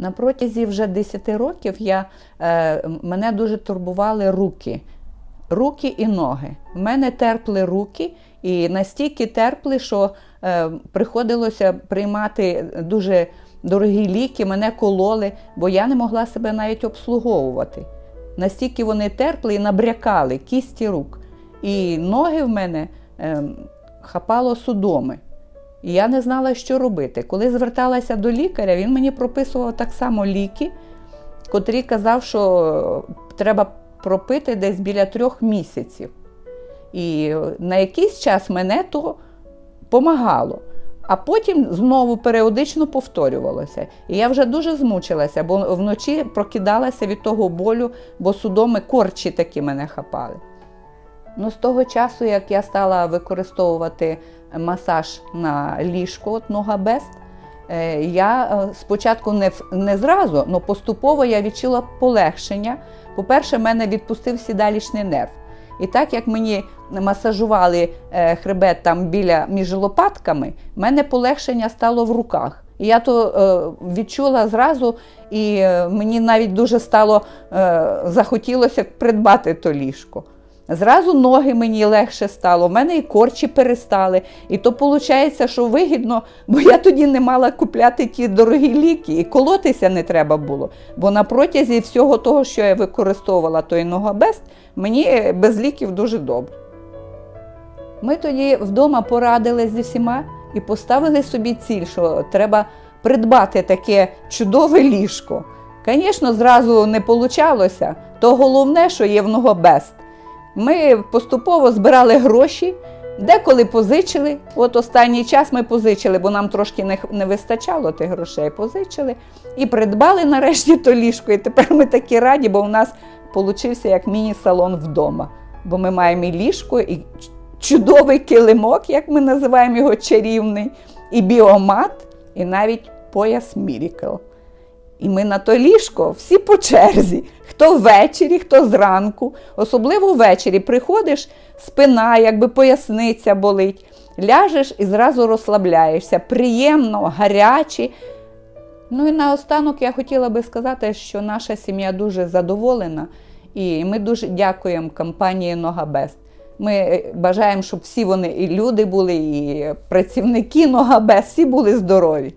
На протязі вже 10 років я, е, мене дуже турбували руки. Руки і ноги. В мене терпли руки, і настільки терпли, що е, приходилося приймати дуже дорогі ліки, мене кололи, бо я не могла себе навіть обслуговувати. Настільки вони терпли і набрякали кісті рук. І ноги в мене е, хапало судоми. І я не знала, що робити. Коли зверталася до лікаря, він мені прописував так само ліки, котрі казав, що треба пропити десь біля трьох місяців. І на якийсь час мене то помагало. А потім знову періодично повторювалося. І я вже дуже змучилася, бо вночі прокидалася від того болю, бо судоми корчі такі мене хапали. Ну, з того часу, як я стала використовувати масаж на ліжко от Ногабест, я е, спочатку не, не зразу, але поступово я відчула полегшення. По-перше, мене відпустив сідалічний нерв. І так як мені масажували е, хребет там біля між лопатками, в мене полегшення стало в руках. Я то е, відчула зразу, і мені навіть дуже стало захотілося придбати то ліжко. Зразу ноги мені легше стало, в мене і корчі перестали. І то виходить, що вигідно, бо я тоді не мала купляти ті дорогі ліки, і колотися не треба було. Бо на протязі всього того, що я використовувала той ногабест, мені без ліків дуже добре. Ми тоді вдома порадились зі всіма і поставили собі ціль, що треба придбати таке чудове ліжко. Звісно, зразу не вийшло, то головне, що є в ногобест. Ми поступово збирали гроші, деколи позичили. От останній час ми позичили, бо нам трошки не, не вистачало тих грошей. Позичили і придбали нарешті то ліжко. І тепер ми такі раді, бо у нас получився як міні-салон вдома. Бо ми маємо і ліжко, і чудовий килимок, як ми називаємо його чарівний, і біомат, і навіть пояс Мірікл. І ми на то ліжко всі по черзі. Хто ввечері, хто зранку. Особливо ввечері приходиш, спина, якби поясниця болить. Ляжеш і зразу розслабляєшся. Приємно, гарячі. Ну і наостанок я хотіла би сказати, що наша сім'я дуже задоволена, і ми дуже дякуємо компанії Ногабест. Ми е, бажаємо, щоб всі вони і люди були, і працівники Ногабест, всі були здорові.